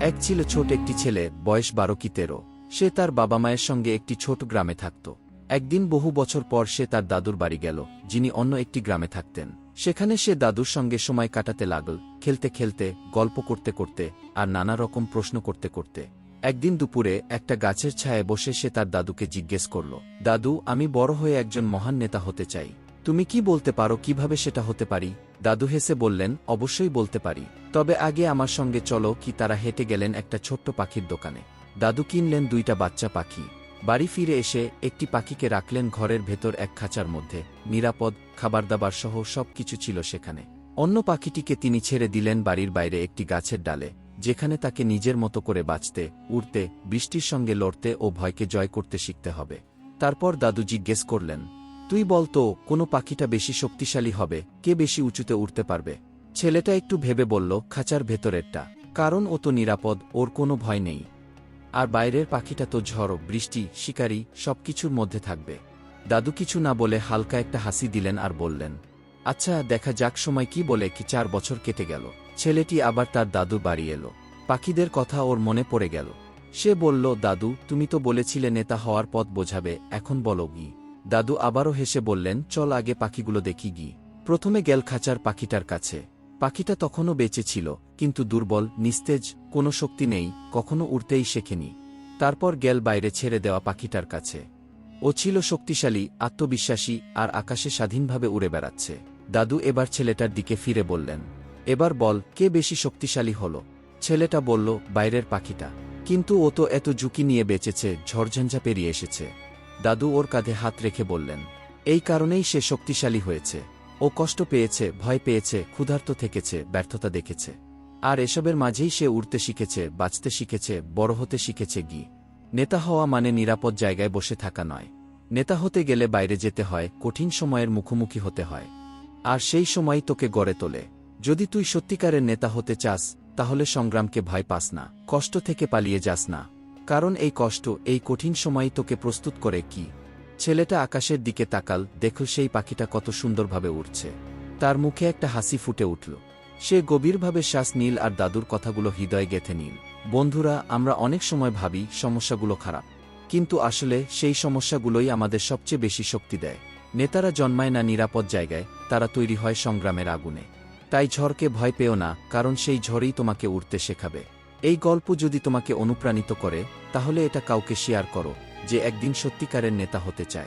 এক ছিল ছোট একটি ছেলে, বয়স বারো কি তেরো। সে তার বাবা মায়ের সঙ্গে একটি ছোট গ্রামে থাকত। একদিন বহু বছর পর সে তার দাদুর বাড়ি গেল, যিনি অন্য একটি গ্রামে থাকতেন। সেখানে সে দাদুর সঙ্গে সময় কাটাতে লাগল, খেলতে খেলতে, গল্প করতে করতে, আর নানা রকম প্রশ্ন করতে করতে। একদিন দুপুরে একটা গাছের ছায়ায় বসে সে তার দাদুকে জিজ্ঞেস করল, দাদু, আমি বড় হয়ে একজন মহান নেতা হতে চাই। তুমি কি বলতে পারো কীভাবে সেটা হতে পারি? দাদু হেসে বললেন, অবশ্যই বলতে পারি। তবে আগে আমার সঙ্গে চলো কি তারা হেঁটে গেলেন একটা ছোট্ট পাখির দোকানে। দাদু কিনলেন দুইটা বাচ্চা পাখি। বাড়ি ফিরে এসে একটি পাখিকে রাখলেন ঘরের ভেতর এক খাঁচার মধ্যে। নিরাপদ, খাবারদাবার সহ সব কিছু ছিল সেখানে। অন্য পাখিটিকে তিনি ছেড়ে দিলেন বাড়ির বাইরে একটি গাছের ডালে, যেখানে তাকে নিজের মতো করে বাঁচতে, উড়তে, বৃষ্টির সঙ্গে লড়তে ও ভয়কে জয় করতে শিখতে হবে। তারপর দাদু জিজ্ঞেস করলেন তুই বলতো কোনো পাখিটা বেশি শক্তিশালী হবে, কে বেশি উঁচুতে উঠতে পারবে? ছেলেটা একটু ভেবে বলল, খাঁচার ভেতরেরটা। কারণ ও তো নিরাপদ, ওর কোনো ভয় নেই। আর বাইরের পাখিটা তো ঝড়, বৃষ্টি, শিকারী, সবকিছুর মধ্যে থাকবে। দাদু কিছু না বলে হালকা একটা হাসি দিলেন আর বললেন আচ্ছা দেখা যাক সময় কি বলে কি চার বছর কেটে গেল। ছেলেটি আবার তার দাদু বাড়ি এলো। পাখিদের কথা ওর মনে পড়ে গেল। সে বলল, দাদু, তুমি তো বলেছিলে নেতা হওয়ার পথ বোঝাবে, এখন বলো গি দাদু আবারও হেসে বললেন, চল আগে পাখিগুলো দেখি গি। প্রথমে গেল খাঁচার পাখিটার কাছে। পাখিটা তখনও বেঁচে ছিল, কিন্তু দুর্বল, নিস্তেজ, কোনো শক্তি নেই, কখনো উড়তেই শেখেনি। তারপর গেল বাইরে ছেড়ে দেওয়া পাখিটার কাছে। ও ছিল শক্তিশালী, আত্মবিশ্বাসী আর আকাশে স্বাধীনভাবে উড়ে বেড়াচ্ছে। দাদু এবার ছেলেটার দিকে ফিরে বললেন, এবার বল, কে বেশি শক্তিশালী হল? ছেলেটা বলল, বাইরের পাখিটা। কিন্তু ও তো এত ঝুঁকি নিয়ে বেঁচেছে, ঝড়ঝঞ্ঝা পেরিয়ে এসেছে। দাদু ওর কাঁধে হাত রেখে বললেন, এই কারণেই সে শক্তিশালী হয়েছে। ও কষ্ট পেয়েছে, ভয় পেয়েছে, ক্ষুধার্ত থেকেছে, ব্যর্থতা দেখেছে। আর এসবের মাঝেই সে উড়তে শিখেছে, বাঁচতে শিখেছে, বড় হতে শিখেছে গি। নেতা হওয়া মানে নিরাপদ জায়গায় বসে থাকা নয়। নেতা হতে গেলে বাইরে যেতে হয়, কঠিন সময়ের মুখোমুখি হতে হয়। আর সেই সময় তোকে গড়ে তোলে। যদি তুই সত্যিকারের নেতা হতে চাস, তাহলে সংগ্রামকে ভয় পাস না, কষ্ট থেকে পালিয়ে যাস না। কারণ এই কষ্ট, এই কঠিন সময় তোকে প্রস্তুত করে কি? ছেলেটা আকাশের দিকে তাকাল, দেখল সেই পাখিটা কত সুন্দরভাবে উড়ছে। তার মুখে একটা হাসি ফুটে উঠল। সে গভীরভাবে শ্বাস নীল আর দাদুর কথাগুলো হৃদয়ে গেথে নীল। বন্ধুরা, আমরা অনেক সময় ভাবি সমস্যাগুলো খারাপ, কিন্তু আসলে সেই সমস্যাগুলোই আমাদের সবচেয়ে বেশি শক্তি দেয়। নেতারা জন্মায় না নিরাপদ জায়গায়, তারা তৈরি হয় সংগ্রামের আগুনে। তাই ঝড়কে ভয় পেও না, কারণ সেই ঝড়ই তোমাকে উঠতে শেখাবে। এই গল্প যদি তোমাকে অনুপ্রাণিত করে, তাহলে এটা কাউকে শেয়ার করো, যে একদিন সত্যিকারের নেতা হতে চায়।